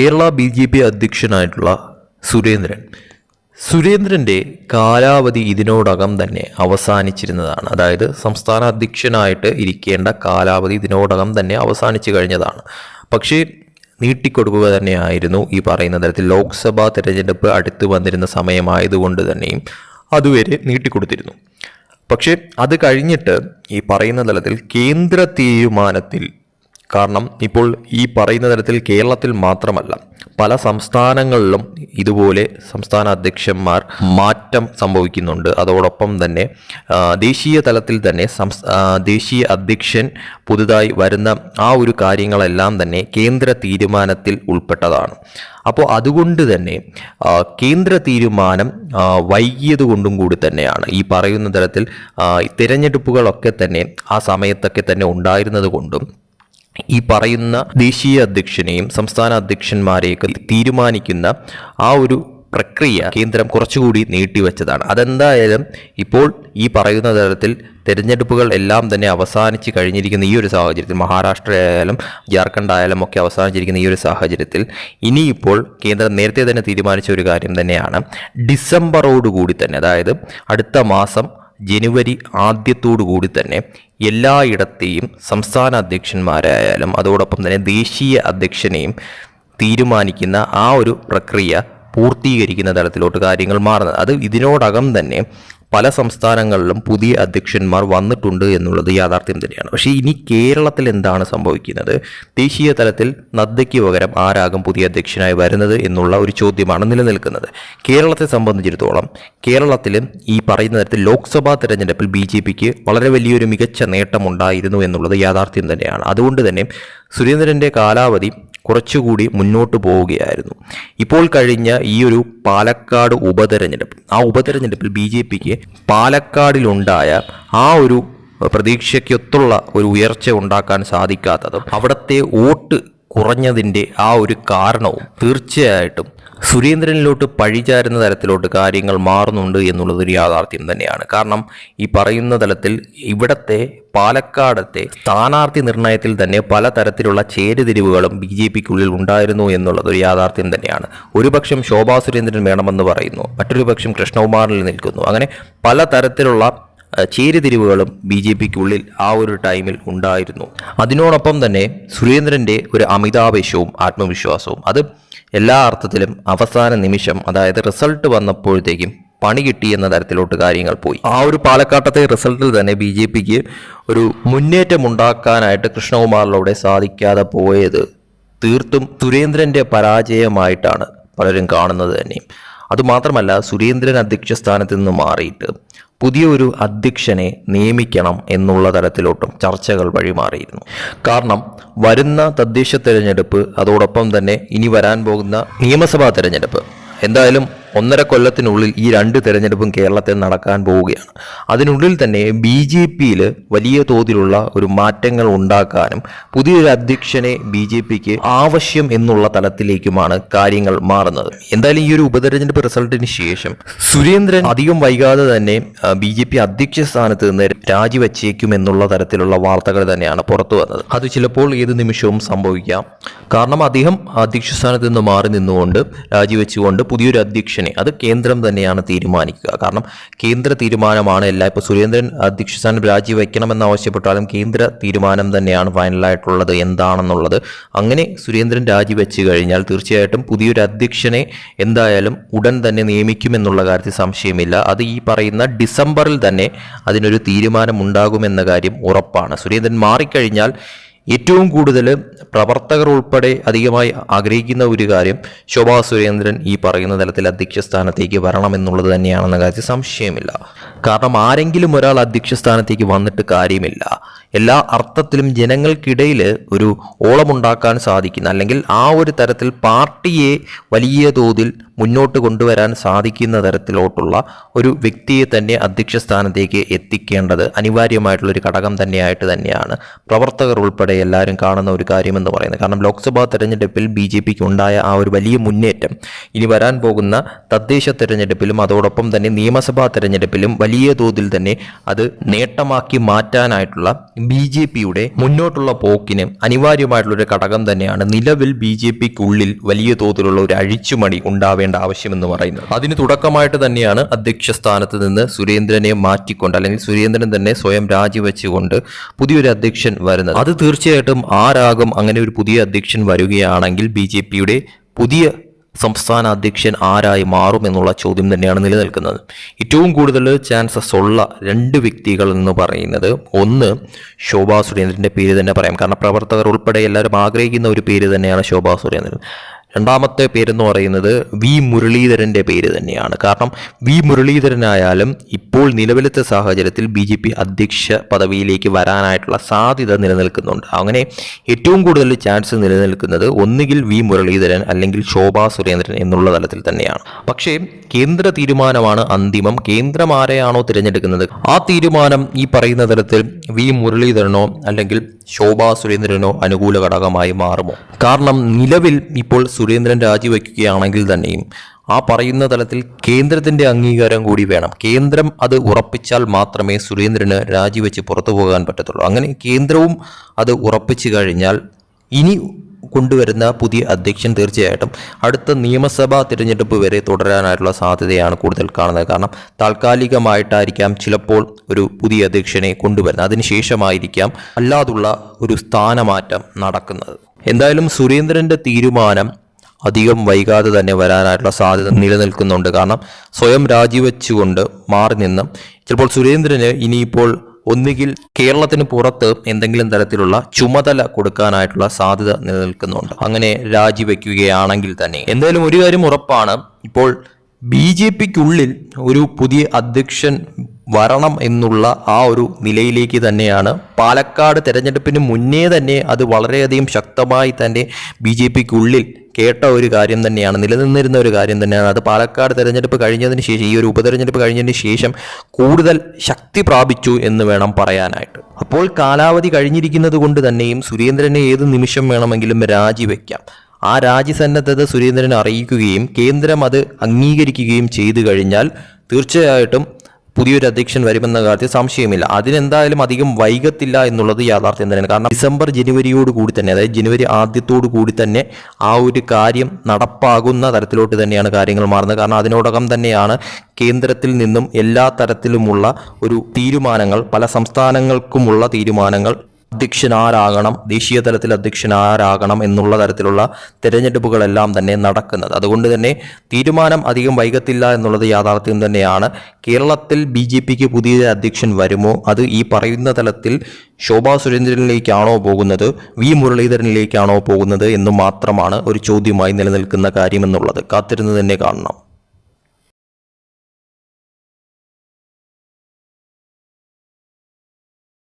Kerala B J P അധ്യക്ഷനായിട്ടുള്ള സുരേന്ദ്രൻ. സുരേന്ദ്രന്റെ കാലാവധി ഇതിനോടകം തന്നെ അവസാനിച്ചിരുന്നതാണ്. അതായത് സംസ്ഥാന അധ്യക്ഷനായിട്ട് ഇരിക്കേണ്ട കാലാവധി ഇതിനോടകം തന്നെ അവസാനിച്ചു കഴിഞ്ഞതാണ്. പക്ഷേ നീട്ടിക്കൊടുക്കുക തന്നെയായിരുന്നു ഈ പറയുന്ന തരത്തിൽ ലോക്സഭാ തിരഞ്ഞെടുപ്പ് അടുത്ത് വന്നിരുന്ന സമയമായതുകൊണ്ട് തന്നെയും അതുവരെ നീട്ടിക്കൊടുത്തിരുന്നു. പക്ഷേ അത് കഴിഞ്ഞിട്ട് ഈ പറയുന്ന തലത്തിൽ കേന്ദ്ര തീരുമാനത്തിൽ കാരണം ഇപ്പോൾ ഈ പറയുന്ന തരത്തിൽ കേരളത്തിൽ മാത്രമല്ല പല സംസ്ഥാനങ്ങളിലും ഇതുപോലെ സംസ്ഥാന അധ്യക്ഷന്മാർ മാറ്റം സംഭവിക്കുന്നുണ്ട്. അതോടൊപ്പം തന്നെ ദേശീയ തലത്തിൽ തന്നെ ദേശീയ അധ്യക്ഷൻ പുതുതായി വരുന്ന ആ ഒരു കാര്യങ്ങളെല്ലാം തന്നെ കേന്ദ്ര തീരുമാനത്തിൽ ഉൾപ്പെട്ടതാണ്. അപ്പോൾ അതുകൊണ്ട് തന്നെ കേന്ദ്ര തീരുമാനം വൈകിയത് കൊണ്ടും കൂടി തന്നെയാണ്. ഈ പറയുന്ന തരത്തിൽ തിരഞ്ഞെടുപ്പുകളൊക്കെ തന്നെ ആ സമയത്തൊക്കെ തന്നെ ഉണ്ടായിരുന്നത് കൊണ്ടും ഈ പറയുന്ന ദേശീയ അധ്യക്ഷനെയും സംസ്ഥാന അധ്യക്ഷന്മാരെയൊക്കെ തീരുമാനിക്കുന്ന ആ ഒരു പ്രക്രിയ കേന്ദ്രം കുറച്ചുകൂടി നീട്ടിവെച്ചതാണ്. അതെന്തായാലും ഇപ്പോൾ ഈ പറയുന്ന തരത്തിൽ തെരഞ്ഞെടുപ്പുകൾ എല്ലാം തന്നെ അവസാനിച്ച് കഴിഞ്ഞിരിക്കുന്ന ഈ ഒരു സാഹചര്യത്തിൽ മഹാരാഷ്ട്ര ആയാലും ജാർഖണ്ഡ് ആയാലും ഒക്കെ അവസാനിച്ചിരിക്കുന്ന ഈ ഒരു സാഹചര്യത്തിൽ ഇനിയിപ്പോൾ കേന്ദ്രം നേരത്തെ തന്നെ തീരുമാനിച്ച ഒരു കാര്യം തന്നെയാണ്. ഡിസംബറോടുകൂടി തന്നെ അതായത് അടുത്ത മാസം ജനുവരി ആദ്യത്തോടു കൂടി തന്നെ എല്ലായിടത്തെയും സംസ്ഥാന അധ്യക്ഷന്മാരായാലും അതോടൊപ്പം തന്നെ ദേശീയ അധ്യക്ഷനെയും തീരുമാനിക്കുന്ന ആ ഒരു പ്രക്രിയ പൂർത്തീകരിക്കുന്ന തരത്തിലോട്ട് കാര്യങ്ങൾ മാറുന്നത്. അത് ഇതിനോടകം തന്നെ പല സംസ്ഥാനങ്ങളിലും പുതിയ അധ്യക്ഷന്മാർ വന്നിട്ടുണ്ട് എന്നുള്ളത് യാഥാർത്ഥ്യം തന്നെയാണ്. പക്ഷേ ഇനി കേരളത്തിൽ എന്താണ് സംഭവിക്കുന്നത്? ദേശീയ തലത്തിൽ നദ്ദയ്ക്ക് പകരം ആരാകും പുതിയ അധ്യക്ഷനായി വരുന്നത് എന്നുള്ള ഒരു ചോദ്യമാണ് നിലനിൽക്കുന്നത്. കേരളത്തെ സംബന്ധിച്ചിടത്തോളം കേരളത്തിലും ഈ പറയുന്ന തരത്തിൽ ലോക്സഭാ തെരഞ്ഞെടുപ്പിൽ ബി ജെ പിക്ക് വളരെ വലിയൊരു മികച്ച നേട്ടമുണ്ടായിരുന്നു എന്നുള്ളത് യാഥാർത്ഥ്യം തന്നെയാണ്. അതുകൊണ്ട് തന്നെ സുരേന്ദ്രന്റെ കാലാവധി കുറച്ചുകൂടി മുന്നോട്ട് പോവുകയായിരുന്നു. ഇപ്പോൾ കഴിഞ്ഞ ഈ ഒരു പാലക്കാട് ഉപതെരഞ്ഞെടുപ്പ് ആ ഉപതെരഞ്ഞെടുപ്പിൽ ബി ജെ പിക്ക് പാലക്കാടിലുണ്ടായ ആ ഒരു പ്രതീക്ഷയ്ക്കൊത്തുള്ള ഒരു ഉയർച്ച ഉണ്ടാക്കാൻ സാധിക്കാത്തതും അവിടുത്തെ വോട്ട് കുറഞ്ഞതിന്റെ ആ ഒരു കാരണവും തീർച്ചയായിട്ടും സുരേന്ദ്രനിലോട്ട് പഴിചാരുന്ന തരത്തിലോട്ട് കാര്യങ്ങൾ മാറുന്നുണ്ട് എന്നുള്ളത് ഒരു യാഥാർത്ഥ്യം തന്നെയാണ്. കാരണം ഈ പറയുന്ന തലത്തിൽ ഇവിടത്തെ പാലക്കാടത്തെ സ്ഥാനാർത്ഥി നിർണയത്തിൽ തന്നെ പലതരത്തിലുള്ള ചേരുതിരിവുകളും ബി ജെ പിക്കുള്ളിൽ ഉണ്ടായിരുന്നു എന്നുള്ളത് ഒരു യാഥാർത്ഥ്യം തന്നെയാണ്. ഒരുപക്ഷം ശോഭാ സുരേന്ദ്രൻ വേണമെന്ന് പറയുന്നു. മറ്റൊരു പക്ഷം കൃഷ്ണകുമാറിൽ നിൽക്കുന്നു. അങ്ങനെ പലതരത്തിലുള്ള ചേരിതിരിവുകളും ബി ജെ പിക്കുള്ളിൽ ആ ഒരു ടൈമിൽ ഉണ്ടായിരുന്നു. അതിനോടൊപ്പം തന്നെ സുരേന്ദ്രന്റെ ഒരു അമിതാവേശവും ആത്മവിശ്വാസവും. അത് എല്ലാ അർത്ഥത്തിലും അവസാന നിമിഷം അതായത് റിസൾട്ട് വന്നപ്പോഴത്തേക്കും പണി കിട്ടി എന്ന തരത്തിലോട്ട് കാര്യങ്ങൾ പോയി. ആ ഒരു പാലക്കാട്ടത്തെ റിസൾട്ടിൽ തന്നെ ബി ജെ പിക്ക് ഒരു മുന്നേറ്റം ഉണ്ടാക്കാനായിട്ട് കൃഷ്ണകുമാറിലൂടെ സാധിക്കാതെ പോയത് തീർത്തും സുരേന്ദ്രന്റെ പരാജയമായിട്ടാണ് പലരും കാണുന്നത് തന്നെയും. അതുമാത്രമല്ല സുരേന്ദ്രൻ അധ്യക്ഷ സ്ഥാനത്ത് നിന്ന് മാറിയിട്ട് പുതിയൊരു അധ്യക്ഷനെ നിയമിക്കണം എന്നുള്ള തരത്തിലോട്ടും ചർച്ചകൾ വഴിമാറിയിരുന്നു കാരണം വരുന്ന തദ്ദേശ തെരഞ്ഞെടുപ്പ് അതോടൊപ്പം തന്നെ ഇനി വരാൻ പോകുന്ന നിയമസഭാ തെരഞ്ഞെടുപ്പ്. എന്തായാലും ഒന്നര കൊല്ലത്തിനുള്ളിൽ ഈ രണ്ട് തെരഞ്ഞെടുപ്പും കേരളത്തിൽ നടക്കാൻ പോവുകയാണ്. അതിനുള്ളിൽ തന്നെ ബി ജെ പിയിൽ വലിയ തോതിലുള്ള ഒരു മാറ്റങ്ങൾ ഉണ്ടാക്കാനും പുതിയൊരു അധ്യക്ഷനെ ബി ജെ പിക്ക് ആവശ്യം എന്നുള്ള തലത്തിലേക്കുമാണ് കാര്യങ്ങൾ മാറുന്നത്. എന്തായാലും ഈ ഒരു ഉപതെരഞ്ഞെടുപ്പ് റിസൾട്ടിന് ശേഷം സുരേന്ദ്രൻ അധികം വൈകാതെ തന്നെ ബി ജെ പി അധ്യക്ഷ സ്ഥാനത്ത് നിന്ന് രാജിവെച്ചേക്കും എന്നുള്ള തരത്തിലുള്ള വാർത്തകൾ തന്നെയാണ് പുറത്തു വന്നത്. അത് ചിലപ്പോൾ ഏത് നിമിഷവും സംഭവിക്കാം. കാരണം അദ്ദേഹം അധ്യക്ഷ സ്ഥാനത്ത് നിന്ന് മാറി നിന്നുകൊണ്ട് രാജിവെച്ചുകൊണ്ട് പുതിയൊരു അധ്യക്ഷനെ. അത് കേന്ദ്രം തന്നെയാണ് തീരുമാനിക്കുക. കാരണം കേന്ദ്ര തീരുമാനമാണ് എല്ലാ. ഇപ്പോൾ സുരേന്ദ്രൻ അധ്യക്ഷ സ്ഥാനം രാജിവെക്കണമെന്ന് ആവശ്യപ്പെട്ടാലും കേന്ദ്ര തീരുമാനം തന്നെയാണ് ഫൈനലായിട്ടുള്ളത് എന്താണെന്നുള്ളത്. അങ്ങനെ സുരേന്ദ്രൻ രാജിവെച്ച് കഴിഞ്ഞാൽ തീർച്ചയായിട്ടും പുതിയൊരു അധ്യക്ഷനെ എന്തായാലും ഉടൻ തന്നെ നിയമിക്കുമെന്നുള്ള കാര്യത്തിൽ സംശയമില്ല. അത് ഈ പറയുന്ന ഡിസംബറിൽ തന്നെ അതിനൊരു തീരുമാനമുണ്ടാകുമെന്ന കാര്യം ഉറപ്പാണ്. സുരേന്ദ്രൻ മാറിക്കഴിഞ്ഞാൽ ഏറ്റവും കൂടുതൽ പ്രവർത്തകർ ഉൾപ്പെടെ അധികമായി ആഗ്രഹിക്കുന്ന ഒരു കാര്യം ശോഭാ സുരേന്ദ്രൻ ഈ പറയുന്ന തലത്തിൽ അധ്യക്ഷ സ്ഥാനത്തേക്ക് വരണമെന്നുള്ളത് തന്നെയാണെന്ന കാര്യത്തിൽ സംശയമില്ല. കാരണം ആരെങ്കിലും ഒരാൾ അധ്യക്ഷ സ്ഥാനത്തേക്ക് വന്നിട്ട് കാര്യമില്ല. എല്ലാ അർത്ഥത്തിലും ജനങ്ങൾക്കിടയിൽ ഒരു ഓളമുണ്ടാക്കാൻ സാധിക്കുന്ന അല്ലെങ്കിൽ ആ ഒരു തരത്തിൽ പാർട്ടിയെ വലിയ തോതിൽ മുന്നോട്ട് കൊണ്ടുവരാൻ സാധിക്കുന്ന തരത്തിലോട്ടുള്ള ഒരു വ്യക്തിയെ തന്നെ അധ്യക്ഷ സ്ഥാനത്തേക്ക് എത്തിക്കേണ്ടത് അനിവാര്യമായിട്ടുള്ള ഒരു ഘടകം തന്നെയായിട്ട് തന്നെയാണ്. പ്രവർത്തകർ ഉൾപ്പെടെ എല്ലാവരും കാണുന്ന ഒരു കാര്യമെന്ന് പറയുന്നത്. കാരണം ലോക്സഭാ തെരഞ്ഞെടുപ്പിൽ ബി ജെ പിക്ക് ഉണ്ടായ ആ ഒരു വലിയ മുന്നേറ്റം ഇനി വരാൻ പോകുന്ന തദ്ദേശ തെരഞ്ഞെടുപ്പിലും അതോടൊപ്പം തന്നെ നിയമസഭാ തെരഞ്ഞെടുപ്പിലും വലിയ തോതിൽ തന്നെ അത് നേട്ടമാക്കി മാറ്റാനായിട്ടുള്ള ബി ജെ പിയുടെ മുന്നോട്ടുള്ള പോക്കിന് അനിവാര്യമായിട്ടുള്ള ഒരു ഘടകം തന്നെയാണ്. നിലവിൽ ബി ജെ പിക്കുള്ളിൽ വലിയ തോതിലുള്ള ഒരു അഴിച്ചുമണി ഉണ്ടാവേണ്ട ആവശ്യമെന്ന് പറയുന്നത്. അതിന് തുടക്കമായിട്ട് തന്നെയാണ് അധ്യക്ഷ സ്ഥാനത്ത് നിന്ന് സുരേന്ദ്രനെ മാറ്റിക്കൊണ്ട് അല്ലെങ്കിൽ സുരേന്ദ്രൻ തന്നെ സ്വയം രാജിവെച്ചുകൊണ്ട് പുതിയൊരു അധ്യക്ഷൻ വരുന്നത്. അത് തീർച്ചയായിട്ടും ആരാകും അങ്ങനെ ഒരു പുതിയ അധ്യക്ഷൻ വരികയാണെങ്കിൽ ബി ജെ പിയുടെ പുതിയ സംസ്ഥാന അധ്യക്ഷൻ ആരായി മാറും എന്നുള്ള ചോദ്യം തന്നെയാണ് നിലനിൽക്കുന്നത്. ഏറ്റവും കൂടുതൽ ചാൻസസ് ഉള്ള രണ്ട് വ്യക്തികൾ എന്ന് പറയുന്നത് ഒന്ന് ശോഭാ സുരേന്ദ്രന്റെ പേര് തന്നെ പറയാം. കാരണം പ്രവർത്തകർ ഉൾപ്പെടെ എല്ലാവരും ആഗ്രഹിക്കുന്ന ഒരു പേര് തന്നെയാണ് ശോഭാ സുരേന്ദ്രൻ. രണ്ടാമത്തെ പേരെന്ന് പറയുന്നത് വി മുരളീധരന്റെ പേര് തന്നെയാണ്. കാരണം വി മുരളീധരനായാലും ഇപ്പോൾ നിലവിലത്തെ സാഹചര്യത്തിൽ ബി ജെ പി അധ്യക്ഷ പദവിയിലേക്ക് വരാനായിട്ടുള്ള സാധ്യത നിലനിൽക്കുന്നുണ്ട്. അങ്ങനെ ഏറ്റവും കൂടുതൽ ചാൻസ് നിലനിൽക്കുന്നത് ഒന്നുകിൽ വി മുരളീധരൻ അല്ലെങ്കിൽ ശോഭാ സുരേന്ദ്രൻ എന്നുള്ള തലത്തിൽ തന്നെയാണ്. പക്ഷേ കേന്ദ്ര തീരുമാനമാണ് അന്തിമം. കേന്ദ്രം ആരെയാണോ തിരഞ്ഞെടുക്കുന്നത്? ആ തീരുമാനം ഈ പറയുന്ന തരത്തിൽ വി മുരളീധരനോ അല്ലെങ്കിൽ ശോഭാ സുരേന്ദ്രനോ അനുകൂല ഘടകമായി മാറുമോ? കാരണം നിലവിൽ ഇപ്പോൾ സുരേന്ദ്രൻ രാജിവെക്കുകയാണെങ്കിൽ തന്നെയും ആ പറയുന്ന തലത്തിൽ കേന്ദ്രത്തിന്റെ അംഗീകാരം കൂടി വേണം. കേന്ദ്രം അത് ഉറപ്പിച്ചാൽ മാത്രമേ സുരേന്ദ്രന് രാജിവെച്ച് പുറത്തു പോകാൻ പറ്റത്തുള്ളൂ. അങ്ങനെ കേന്ദ്രവും അത് ഉറപ്പിച്ചു കഴിഞ്ഞാൽ ഇനി കൊണ്ടുവരുന്ന പുതിയ അധ്യക്ഷൻ തീർച്ചയായിട്ടും അടുത്ത നിയമസഭാ തിരഞ്ഞെടുപ്പ് വരെ തുടരാനായിട്ടുള്ള സാധ്യതയാണ് കൂടുതൽ കാണുന്നത്. കാരണം താൽക്കാലികമായിട്ടായിരിക്കാം ചിലപ്പോൾ ഒരു പുതിയ അധ്യക്ഷനെ കൊണ്ടുവരുന്നത്. അതിനുശേഷമായിരിക്കാം അല്ലാതുള്ള ഒരു സ്ഥാനമാറ്റം നടക്കുന്നത്. എന്തായാലും സുരേന്ദ്രന്റെ തീരുമാനം അധികം വൈകാതെ തന്നെ വരാനായിട്ടുള്ള സാധ്യത നിലനിൽക്കുന്നുണ്ട്. കാരണം സ്വയം രാജിവെച്ചുകൊണ്ട് മാറി നിന്ന് ചിലപ്പോൾ സുരേന്ദ്രന് ഇനിയിപ്പോൾ ഒന്നുകിൽ കേരളത്തിന് പുറത്ത് എന്തെങ്കിലും തരത്തിലുള്ള ചുമതല കൊടുക്കാനായിട്ടുള്ള സാധ്യത നിലനിൽക്കുന്നുണ്ട്. അങ്ങനെ രാജിവെക്കുകയാണെങ്കിൽ തന്നെ. എന്തായാലും ഒരു കാര്യം ഉറപ്പാണ്. ഇപ്പോൾ ബി ജെ പിക്കുള്ളിൽ ഒരു പുതിയ അധ്യക്ഷൻ വരണം എന്നുള്ള ആ ഒരു നിലയിലേക്ക് തന്നെയാണ്. പാലക്കാട് തെരഞ്ഞെടുപ്പിന് മുന്നേ തന്നെ അത് വളരെയധികം ശക്തമായി തന്നെ ബി ജെ പിക്കുള്ളിൽ കേട്ട ഒരു കാര്യം തന്നെയാണ് നിലനിന്നിരുന്ന ഒരു കാര്യം തന്നെയാണ്. അത് പാലക്കാട് തെരഞ്ഞെടുപ്പ് കഴിഞ്ഞതിന് ശേഷം ഈ ഒരു ഉപതെരഞ്ഞെടുപ്പ് കഴിഞ്ഞതിന് ശേഷം കൂടുതൽ ശക്തി പ്രാപിച്ചു എന്ന് വേണം പറയാനായിട്ട്. അപ്പോൾ കാലാവധി കഴിഞ്ഞിരിക്കുന്നത് കൊണ്ട് തന്നെയും സുരേന്ദ്രനെ ഏത് നിമിഷം വേണമെങ്കിലും രാജിവെക്കാം. ആ രാജ്യസന്നദ്ധത സുരേന്ദ്രൻ അറിയിക്കുകയും കേന്ദ്രം അത് അംഗീകരിക്കുകയും ചെയ്തു കഴിഞ്ഞാൽ തീർച്ചയായിട്ടും പുതിയൊരു അധ്യക്ഷൻ വരുമെന്ന കാര്യത്തിൽ സംശയമില്ല. അതിനെന്തായാലും അധികം വൈകത്തില്ല എന്നുള്ളത് യാഥാർത്ഥ്യം തന്നെയാണ്. കാരണം ഡിസംബർ ജനുവരിയോട് കൂടി തന്നെ അതായത് ജനുവരി ആദ്യത്തോടു കൂടി തന്നെ ആ ഒരു കാര്യം നടപ്പാകുന്ന തരത്തിലോട്ട് തന്നെയാണ് കാര്യങ്ങൾ മാറുന്നത്. കാരണം അതിനോടകം തന്നെയാണ് കേന്ദ്രത്തിൽ നിന്നും എല്ലാ തരത്തിലുമുള്ള ഒരു തീരുമാനങ്ങൾ പല സംസ്ഥാനങ്ങൾക്കുമുള്ള തീരുമാനങ്ങൾ അധ്യക്ഷൻ ആരാകണം ദേശീയ തലത്തിൽ അധ്യക്ഷൻ ആരാകണം എന്നുള്ള തരത്തിലുള്ള തെരഞ്ഞെടുപ്പുകളെല്ലാം തന്നെ നടക്കുന്നത്. അതുകൊണ്ട് തന്നെ തീരുമാനം അധികം വൈകത്തില്ല എന്നുള്ളത് യാഥാർത്ഥ്യം തന്നെയാണ്. കേരളത്തിൽ ബി ജെ പിക്ക് പുതിയ അധ്യക്ഷൻ വരുമോ? അത് ഈ പറയുന്ന തലത്തിൽ ശോഭാ സുരേന്ദ്രനിലേക്കാണോ പോകുന്നത്? വി മുരളീധരനിലേക്കാണോ പോകുന്നത് എന്ന് മാത്രമാണ് ഒരു ചോദ്യമായി നിലനിൽക്കുന്ന കാര്യമെന്നുള്ളത് കാത്തിരുന്ന് തന്നെ കാണണം.